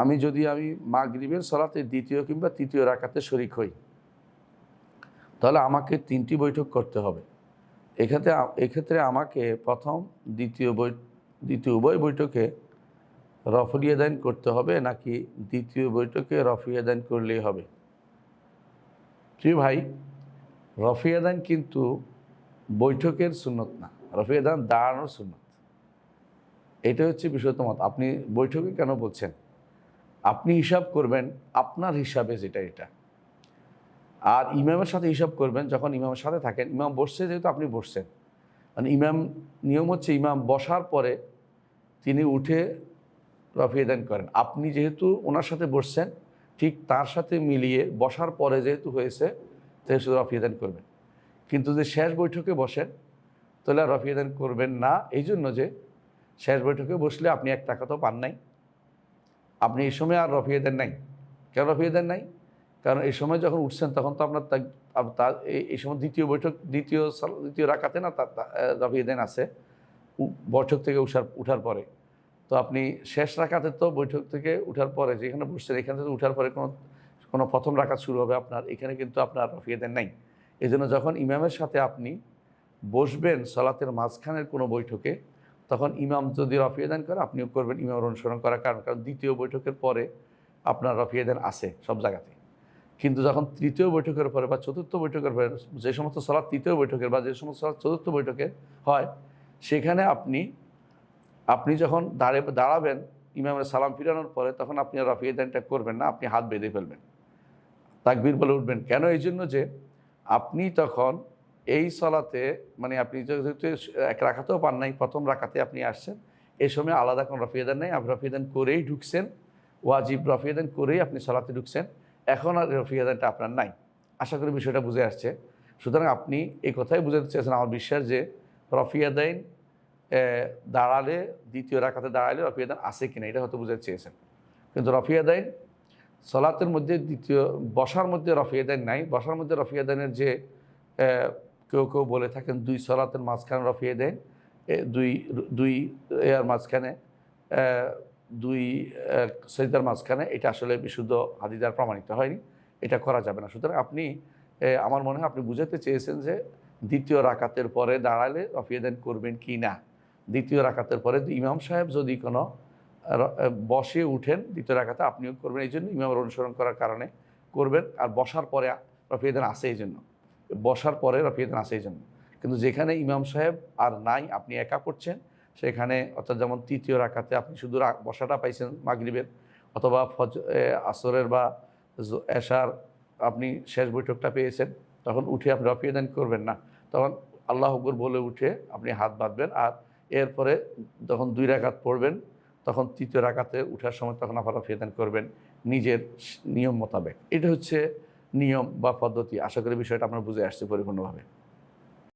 আমি যদি আমি মাগরিবের সলাতে দ্বিতীয় কিংবা তৃতীয় রাকাতে শরিক হই, তাহলে আমাকে তিনটি বৈঠক করতে হবে। এক্ষেত্রে এক্ষেত্রে আমাকে প্রথম দ্বিতীয় বৈ, দ্বিতীয় উভয় বৈঠকে রফলিয়াদান করতে হবে, নাকি দ্বিতীয় বৈঠকে রফিয়াদান করলেই হবে? প্রিয় ভাই রফিয়াদান কিন্তু বৈঠকের সুন্নত না রফিয়াদান দাঁড়ানোর সুন্নত। এটা হচ্ছে বিষয়ত মত আপনি বৈঠকে কেন বলছেন? আপনি হিসাব করবেন, আপনার হিসাবে যেটা এটা। আর ইমামের সাথে হিসাব করবেন, যখন ইমামের সাথে থাকেন, ইমাম বসছে যেহেতু আপনি বসছেন। মানে ইমাম, নিয়ম হচ্ছে ইমাম বসার পরে তিনি উঠে রফিয়াদান করেন। আপনি যেহেতু ওনার সাথে বসছেন, ঠিক তার সাথে মিলিয়ে বসার পরে যেহেতু হয়েছে শুধু রফিয়াদান করবেন। কিন্তু যে শেষ বৈঠকে বসেন, তাহলে আর রফিয়াদান করবেন না। এই জন্য যে শেষ বৈঠকে বসলে আপনি এক টাকা তো পান নাই। আপনি এই সময় আর রফিয়াদান নাই। কেন রফিয়াদান নাই? কারণ এই সময় যখন উঠছেন তখন তো আপনার তা- এই- সময় দ্বিতীয় বৈঠক, দ্বিতীয় দ্বিতীয় রাখাতে না রফিয়াদান আছে। বৈঠক থেকে উঠার উঠার পরে। তো আপনি শেষ রাখাতে তো বৈঠক থেকে উঠার পরে যেখানে বসছেন, এখান থেকে উঠার পরে কোনো কোনো প্রথম রাখাত শুরু হবে আপনার। এখানে কিন্তু আপনার রফিয়াদান নাই। এই যখন ইমামের সাথে আপনি বসবেন সলাতের মাঝখানের কোনো বৈঠকে তখন ইমাম যদি রফিয়া রফিয়াদান করে, আপনিও করবেন ইমামের অনুসরণ করার কারণ। কারণ দ্বিতীয় বৈঠকের পরে আপনার রফিয়াদান আছে সব জায়গাতে। কিন্তু যখন তৃতীয় বৈঠকের পরে বা চতুর্থ বৈঠকের পরে, যে সমস্ত সলাৎ তৃতীয় বৈঠকের বা যে সমস্ত সলাৎ চতুর্থ বৈঠকে হয়, সেখানে আপনি আপনি যখন দাঁড়ে, দাঁড়াবেন ইমামের সালাম ফিরানোর পরে, তখন আপনি আর রফিয়াদানটা করবেন না, আপনি হাত বেঁধে ফেলবেন। তাকবীর বলে উঠবেন। কেন? এই জন্য যে আপনি তখন এই সলাতে মানে আপনি যেহেতু এক রাখাতেও পান নাই, প্রথম রাখাতে আপনি আসছেন, এই সময় আলাদা কোনো রফিয়াদান নেই, আপনি রফিয়াদান করেই ঢুকছেন, ওয়াজিব রফিয়াদান করেই আপনি সলাতে ঢুকছেন, এখন আর রফিয়াদানটা আপনার নাই। আশা করি বিষয়টা বুঝে আসছে। সুতরাং আপনি এই কথাই বুঝাতে চেয়েছেন আমার বিশ্বাস যে রফিয়াদাইন দাঁড়ালে, দ্বিতীয় রাখাতে দাঁড়ালে রফিয়াদান আছে কিনা, এটা হয়তো বুঝাতে চেয়েছেন। কিন্তু রফিয়াদাইন সলাতের মধ্যে দ্বিতীয়, বসার মধ্যে রফিয়াদাইন নাই, বসার মধ্যে রফিয়াদাইনের যে কেউ কেউ বলে থাকেন দুই সলাতের মাঝখানে রফিয়াদাইন এ, দুই দুই এর মাঝখানে দুই সজিদার মাঝখানে। এটা আসলে বিশুদ্ধ হাদিদার প্রমাণিত হয়নি। এটা করা যাবে না। সুতরাং আপনি আমার মনে হয় আপনি বুঝাতে চেয়েছেন যে দ্বিতীয় রাকাতের পরে দাঁড়ালে রফিয়াদান করবেন কি না? দ্বিতীয় রাকাতের পরে ইমাম সাহেব যদি কোনো বসে উঠেন দ্বিতীয় রাকাতে আপনিও করবেন। এই জন্য ইমামের অনুসরণ করার কারণে করবেন। আর বসার পরে রফিয়াদান আসে এই জন্য। বসার পরে রফিয়াদান আসে এই জন্য। কিন্তু যেখানে ইমাম সাহেব আর নাই, আপনি একা পড়ছেন সেখানে অর্থাৎ যেমন তৃতীয় রাকাতে আপনি শুধু বসাটা পাইছেন মাগরিবের, অথবা ফজ আসরের বা এশার আপনি শেষ বৈঠকটা পেয়েছেন, তখন উঠে আপনি রফিয়াদান করবেন না। তখন আল্লাহ আকবর বলে উঠে আপনি হাত বাঁধবেন আর এরপরে যখন দুই রাকাত পড়বেন, তখন তৃতীয় রাকাতে উঠার সময় তখন আবার রফিয়াদান করবেন নিজের নিয়ম মোতাবেক। এটা হচ্ছে নিয়ম বা পদ্ধতি। আশা করি বিষয়টা আপনার বুঝে আসছে পরিপূর্ণভাবে।